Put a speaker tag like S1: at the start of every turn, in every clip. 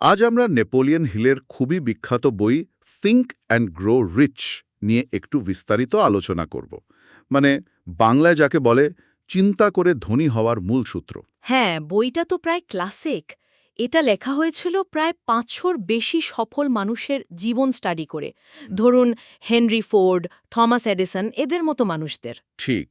S1: আজ আমরা নেপোলিয়ন হিলের খুবই বিখ্যাত বই থিঙ্ক অ্যান্ড গ্রো রিচ নিয়ে একটু বিস্তারিত আলোচনা করব। মানে বাংলায় যাকে বলে চিন্তা করে ধনী হওয়ার মূল সূত্র।
S2: হ্যাঁ বইটা তো প্রায় ক্লাসিক। এটা লেখা হয়েছিল প্রায় পাঁচশোর বেশি সফল মানুষের জীবন স্টাডি করে। ধরুন হেনরি ফোর্ড থমাস এডিসন এদের মতো মানুষদের।
S1: ঠিক।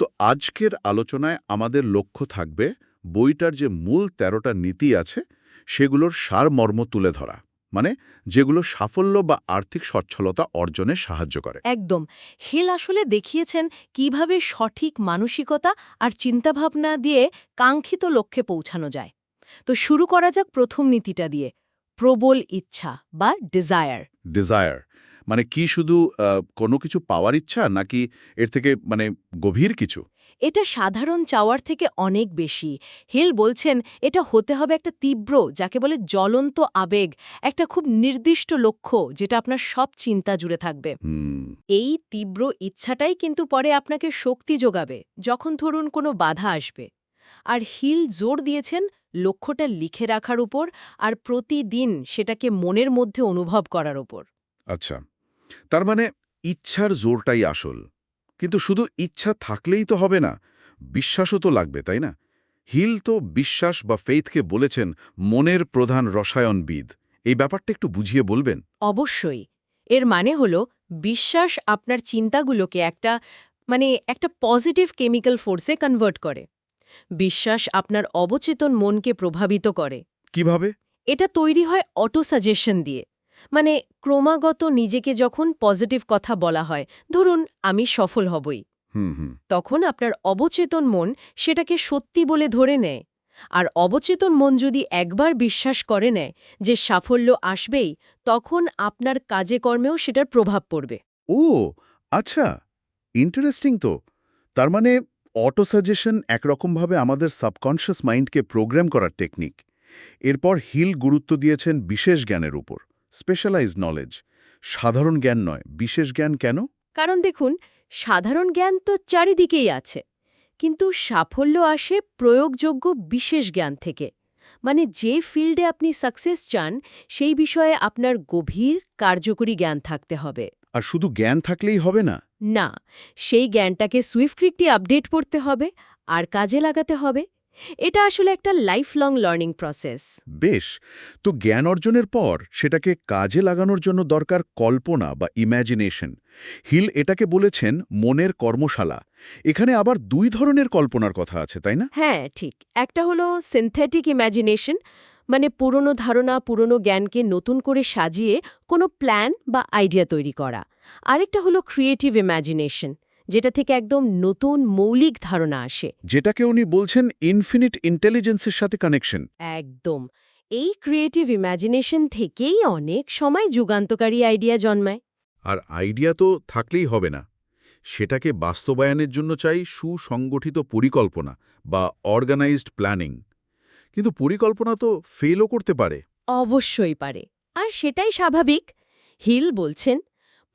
S1: তো আজকের আলোচনায় আমাদের লক্ষ্য থাকবে বইটার যে মূল তেরোটা নীতি আছে সেগুলোর সারমর্ম তুলে ধরা মানে যেগুলো সাফল্য বা আর্থিক সচ্ছলতা অর্জনে সাহায্য করে।
S2: একদম। হিল আসলে দেখিয়েছেন কীভাবে সঠিক মানসিকতা আর চিন্তাভাবনা দিয়ে কাঙ্ক্ষিত লক্ষ্যে পৌঁছানো যায়। তো শুরু করা যাক প্রথম নীতিটা দিয়ে প্রবল ইচ্ছা বা ডিজায়ার
S1: ডিজায়ার মানে কি শুধু কোনো কিছু পাওয়ার ইচ্ছা নাকি এর থেকে মানে গভীর কিছু?
S2: এটা সাধারণ চাওয়ার থেকে অনেক বেশি। হিল বলছেন এটা হতে হবে একটা তীব্র যাকে বলে জ্বলন্ত আবেগ একটা খুব নির্দিষ্ট লক্ষ্য যেটা আপনার সব চিন্তা জুড়ে থাকবে। এই তীব্র ইচ্ছাটাই কিন্তু পরে আপনাকে শক্তি যোগাবে যখন ধরুন কোনো বাধা আসবে। আর হিল জোর দিয়েছেন লক্ষ্যটা লিখে রাখার উপর আর প্রতিদিন সেটাকে মনের মধ্যে অনুভব করার উপর।
S1: আচ্ছা তার মানে ইচ্ছার জোরটাই আসল। কিন্তু শুধু ইচ্ছা থাকলেই তো হবে না বিশ্বাসও তো লাগবে তাই না? হিল তো বিশ্বাস বা ফেইথকে বলেছেন মনের প্রধান রসায়নবিদ। এই ব্যাপারটা একটু বুঝিয়ে বলবেন?
S2: অবশ্যই। এর মানে হল বিশ্বাস আপনার চিন্তাগুলোকে একটা মানে একটা পজিটিভ কেমিক্যাল ফোর্সে কনভার্ট করে। বিশ্বাস আপনার অবচেতন মনকে প্রভাবিত করে।
S1: কীভাবে?
S2: এটা তৈরি হয় অটো সাজেশন দিয়ে। মানে ক্রমাগত নিজেকে যখন পজিটিভ কথা বলা হয় ধরুন আমি সফল হবই।
S1: হুম হুম।
S2: তখন আপনার অবচেতন মন সেটাকে সত্যি বলে ধরে নেয়। আর অবচেতন মন যদি একবার বিশ্বাস করে নেয় যে সাফল্য আসবেই তখন আপনার কাজে কর্মেও সেটার প্রভাব পড়বে।
S1: ও আচ্ছা ইন্টারেস্টিং তো। তার মানে অটো সাজেশন একরকমভাবে আমাদের সাবকনশিয়াস মাইন্ডকে প্রোগ্রাম করার টেকনিক এরপর হিল গুরুত্ব দিয়েছেন বিশেষ জ্ঞানের উপর। স্পেশালাইজড নলেজ সাধারণ জ্ঞান নয় বিশেষ জ্ঞান কেন?
S2: কারণ দেখুন সাধারণ জ্ঞান তো চারিদিকেই আছে। কিন্তু সাফল্য আসে প্রয়োগযোগ্য বিশেষ জ্ঞান থেকে। মানে যে ফিল্ডে আপনি সাকসেস চান সেই বিষয়ে আপনার গভীর কার্যকরী জ্ঞান থাকতে হবে।
S1: আর শুধু জ্ঞান থাকলেই হবে না?
S2: না সেই জ্ঞানটাকে সুইফটক্রিকটি আপডেট করতে হবে আর কাজে লাগাতে হবে। এটা আসলে একটা লাইফ লং লার্নিং প্রসেস
S1: বেশ তো জ্ঞান অর্জনের পর সেটাকে কাজে লাগানোর জন্য দরকার কল্পনা বা ইম্যাজিনেশন হিল এটাকে বলেছেন মনের কর্মশালা। এখানে আবার দুই ধরনের কল্পনার কথা আছে তাই না?
S2: হ্যাঁ ঠিক। একটা হলো সিনথেটিক ইম্যাজিনেশন মানে পুরনো ধারণা পুরনো জ্ঞানকে নতুন করে সাজিয়ে কোনো প্ল্যান বা আইডিয়া তৈরি করা। আরেকটা হলো ক্রিয়েটিভ ইম্যাজিনেশন যেটা থেকে একদম নতুন মৌলিক ধারণা আসে।
S1: যেটাকে উনি বলছেন ইনফিনিট ইন্টেলিজেন্সের সাথে কানেকশন
S2: একদম। এই ক্রিয়েটিভ ইম্যাজিনেশন থেকেই অনেক সময় যুগান্তকারী আইডিয়া জন্মায়।
S1: আর আইডিয়া তো থাকলেই হবে না। সেটাকে বাস্তবায়নের জন্য চাই সুসংগঠিত পরিকল্পনা বা অর্গানাইজড প্ল্যানিং কিন্তু পরিকল্পনা তো ফেলও করতে পারে।
S2: অবশ্যই পারে। আর সেটাই স্বাভাবিক। হিল বলছেন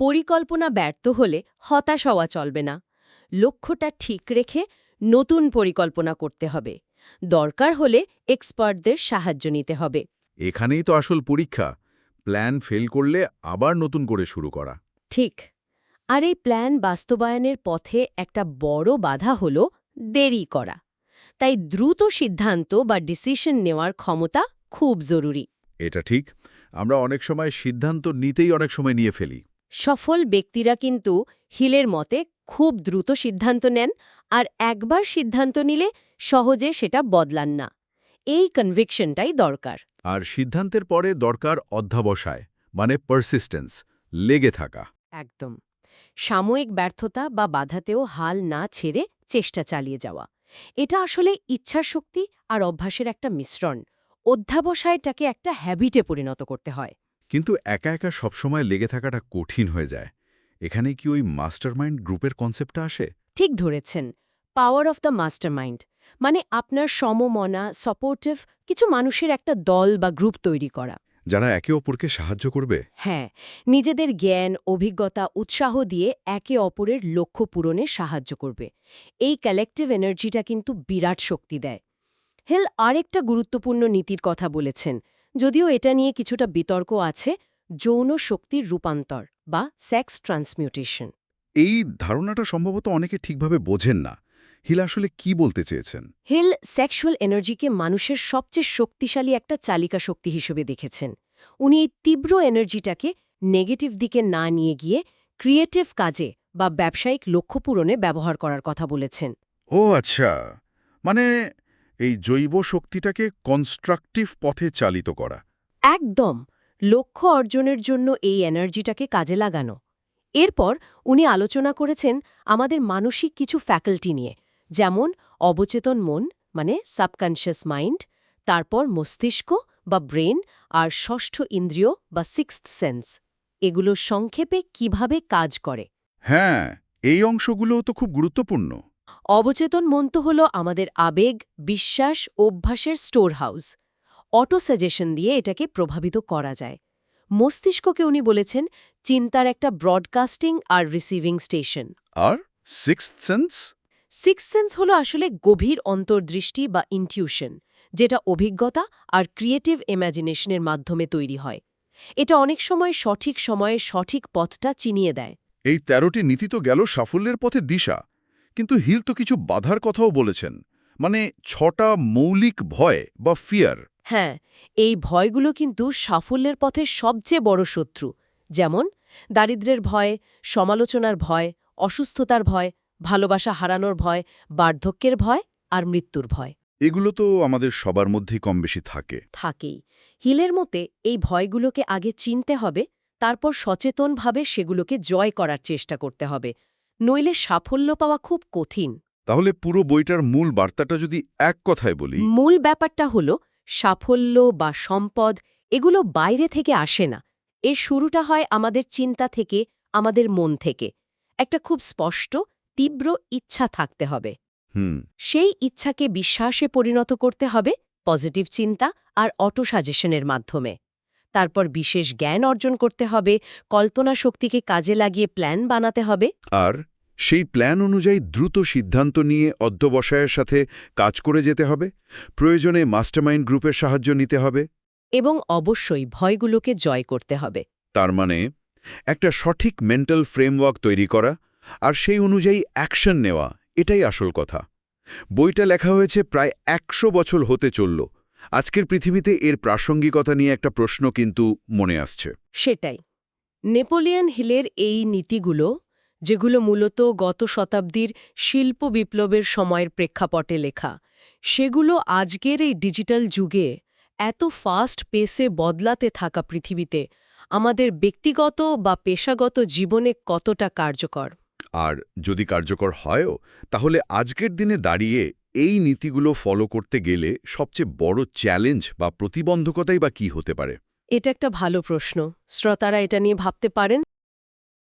S2: পরিকল্পনা ব্যর্থ হলে হতাশ হওয়া চলবে না। লক্ষ্যটা ঠিক রেখে নতুন পরিকল্পনা করতে হবে। দরকার হলে এক্সপার্টদের সাহায্য নিতে হবে।
S1: এখানেই তো আসল পরীক্ষা। প্ল্যান ফেল করলে আবার নতুন করে শুরু করা।
S2: ঠিক। আর এই প্ল্যান বাস্তবায়নের পথে একটা বড় বাধা হল দেরি করা। তাই দ্রুত সিদ্ধান্ত বা ডিসিশন নেওয়ার ক্ষমতা খুব জরুরি।
S1: এটা ঠিক। আমরা অনেক সময় সিদ্ধান্ত নিতেই অনেক সময় নিয়ে ফেলি।
S2: সফল ব্যক্তিরা কিন্তু হিলের মতে খুব দ্রুত সিদ্ধান্ত নেন আর একবার সিদ্ধান্ত নিলে সহজে সেটা বদলান না। এই কনভিকশনটাই দরকার।
S1: আর সিদ্ধান্তের পরে দরকার অধ্যাবসায় মানে পারসিস্টেন্স লেগে থাকা।
S2: একদম। সাময়িক ব্যর্থতা বা বাধাতেও হাল না ছেড়ে চেষ্টা চালিয়ে যাওয়া। এটা আসলে ইচ্ছাশক্তি আর অভ্যাসের একটা মিশ্রণ। অধ্যাবসায়টাকে একটা হ্যাবিটে পরিণত করতে হয়।
S1: কিন্তু একা একা সবসময় লেগে থাকাটা কঠিন হয়ে যায়। এখানে কি ওই মাস্টারমাইন্ড গ্রুপের কনসেপ্টটা আসে?
S2: ঠিক ধরেছেন। Power of the mastermind. মানে আপনার সমমনা সাপোর্টিভ কিছু মানুষের একটা দল বা গ্রুপ তৈরি করা।
S1: যারা একে অপরকে সাহায্য করবে?
S2: হ্যাঁ নিজেদের জ্ঞান অভিজ্ঞতা উৎসাহ দিয়ে একে অপরের লক্ষ্য পূরণে সাহায্য করবে। এই কালেকটিভ এনার্জিটা কিন্তু বিরাট শক্তি দেয়। হেল আরেকটা গুরুত্বপূর্ণ নীতির কথা বলেছেন। যদিও এটা নিয়ে কিছুটা বিতর্ক আছে যৌন শক্তির রূপান্তর বা সেক্স ট্রান্সমিউটেশন
S1: এই ধারণাটা সম্ভবত অনেকে ঠিকভাবে বোঝেন না। হিল আসলে কি বলতে চেয়েছেন?
S2: হিল সেক্সুয়াল এনার্জিকে মানুষের সবচেয়ে শক্তিশালী একটা চালিকা শক্তি হিসেবে দেখেছেন। উনি এই তীব্র এনার্জিটাকে নেগেটিভ দিকে না নিয়ে গিয়ে ক্রিয়েটিভ কাজে বা ব্যবসায়িক লক্ষ্য পূরণে ব্যবহার করার কথা বলেছেন।
S1: ও আচ্ছা। মানে এই জৈব শক্তিটাকে কনস্ট্রাকটিভ পথে চালিত করা।
S2: একদম। লক্ষ্য অর্জনের জন্য এই এনার্জিটাকে কাজে লাগানো। এরপর উনি আলোচনা করেছেন আমাদের মানসিক কিছু ফ্যাকাল্টি নিয়ে যেমন অবচেতন মন মানে সাবকনশিয়াস মাইন্ড তারপর মস্তিষ্ক বা ব্রেন আর ষষ্ঠ ইন্দ্রিয় বা সিক্সথ সেন্স। এগুলো সংক্ষেপে কীভাবে কাজ করে?
S1: হ্যাঁ এই অংশগুলোও তো খুব গুরুত্বপূর্ণ।
S2: অবচেতন মন তো হল আমাদের আবেগ বিশ্বাস অভ্যাসের স্টোর হাউস অটো সাজেশন দিয়ে এটাকে প্রভাবিত করা যায়। মস্তিষ্ককে উনি বলেছেন চিন্তার একটা ব্রডকাস্টিং আর রিসিভিং স্টেশন
S1: আর সিক্স সেন্স
S2: সিক্স সেন্স হলো আসলে গভীর অন্তর্দৃষ্টি বা ইনটিউশন যেটা অভিজ্ঞতা আর ক্রিয়েটিভ ইম্যাজিনেশনের মাধ্যমে তৈরি হয়। এটা অনেক সময় সঠিক সময়ে সঠিক পথটা চিনিয়ে দেয়।
S1: এই তেরোটি নীতি তো গেল সাফল্যের পথে দিশা। কিন্তু হিল তো কিছু বাধার কথাও বলেছেন। মানে ছটা মৌলিক ভয় বা ফিয়ার
S2: হ্যাঁ এই ভয়গুলো কিন্তু সাফল্যের পথে সবচেয়ে বড় শত্রু। যেমন দারিদ্র্যের ভয় সমালোচনার ভয় অসুস্থতার ভয় ভালোবাসা হারানোর ভয় বার্ধক্যের ভয় আর মৃত্যুর ভয়।
S1: এগুলো তো আমাদের সবার মধ্যেই কম বেশি থাকে।
S2: থাকেই। হিলের মতে এই ভয়গুলোকে আগে চিনতে হবে তারপর সচেতনভাবে সেগুলোকে জয় করার চেষ্টা করতে হবে। নইলে সাফল্য পাওয়া খুব কঠিন।
S1: তাহলে পুরো বইটার মূল বার্তাটা যদি এক কথায় বলি।
S2: মূল ব্যাপারটা হল সাফল্য বা সম্পদ এগুলো বাইরে থেকে আসে না। এর শুরুটা হয় আমাদের চিন্তা থেকে আমাদের মন থেকে। একটা খুব স্পষ্ট তীব্র ইচ্ছা থাকতে হবে।
S1: হুম।
S2: সেই ইচ্ছাকে বিশ্বাসে পরিণত করতে হবে পজিটিভ চিন্তা আর অটো সাজেশনের মাধ্যমে। তারপর বিশেষ জ্ঞান অর্জন করতে হবে কল্পনা শক্তিকে কাজে লাগিয়ে প্ল্যান বানাতে হবে।
S1: আর সেই প্ল্যান অনুযায়ী দ্রুত সিদ্ধান্ত নিয়ে অধ্যবসায়ের সাথে কাজ করে যেতে হবে প্রয়োজনে মাস্টারমাইন্ড গ্রুপের সাহায্য নিতে হবে।
S2: এবং অবশ্যই ভয়গুলোকে জয় করতে হবে।
S1: তার মানে একটা সঠিক মেন্টাল ফ্রেমওয়ার্ক তৈরি করা আর সেই অনুযায়ী অ্যাকশন নেওয়া এটাই আসল কথা। বইটা লেখা হয়েছে প্রায় একশো বছর হতে চলল। আজকের পৃথিবীতে এর প্রাসঙ্গিকতা নিয়ে একটা প্রশ্ন কিন্তু মনে আসছে।
S2: সেটাই। নেপোলিয়ন হিলের এই নীতিগুলো যেগুলো মূলত গত শতাব্দীর শিল্প বিপ্লবের সময়ের প্রেক্ষাপটে লেখা সেগুলো আজকের এই ডিজিটাল যুগে এত ফাস্ট পেসে বদলাতে থাকা পৃথিবীতে আমাদের ব্যক্তিগত বা পেশাগত জীবনে কতটা কার্যকর?
S1: আর যদি কার্যকর হয়ও তাহলে আজকের দিনে দাঁড়িয়ে এই নীতিগুলো ফলো করতে গেলে সবচেয়ে বড় চ্যালেঞ্জ বা প্রতিবন্ধকতাই বা কি হতে পারে?
S2: এটা একটা ভালো প্রশ্ন। শ্রোতারা এটা নিয়ে ভাবতে পারেন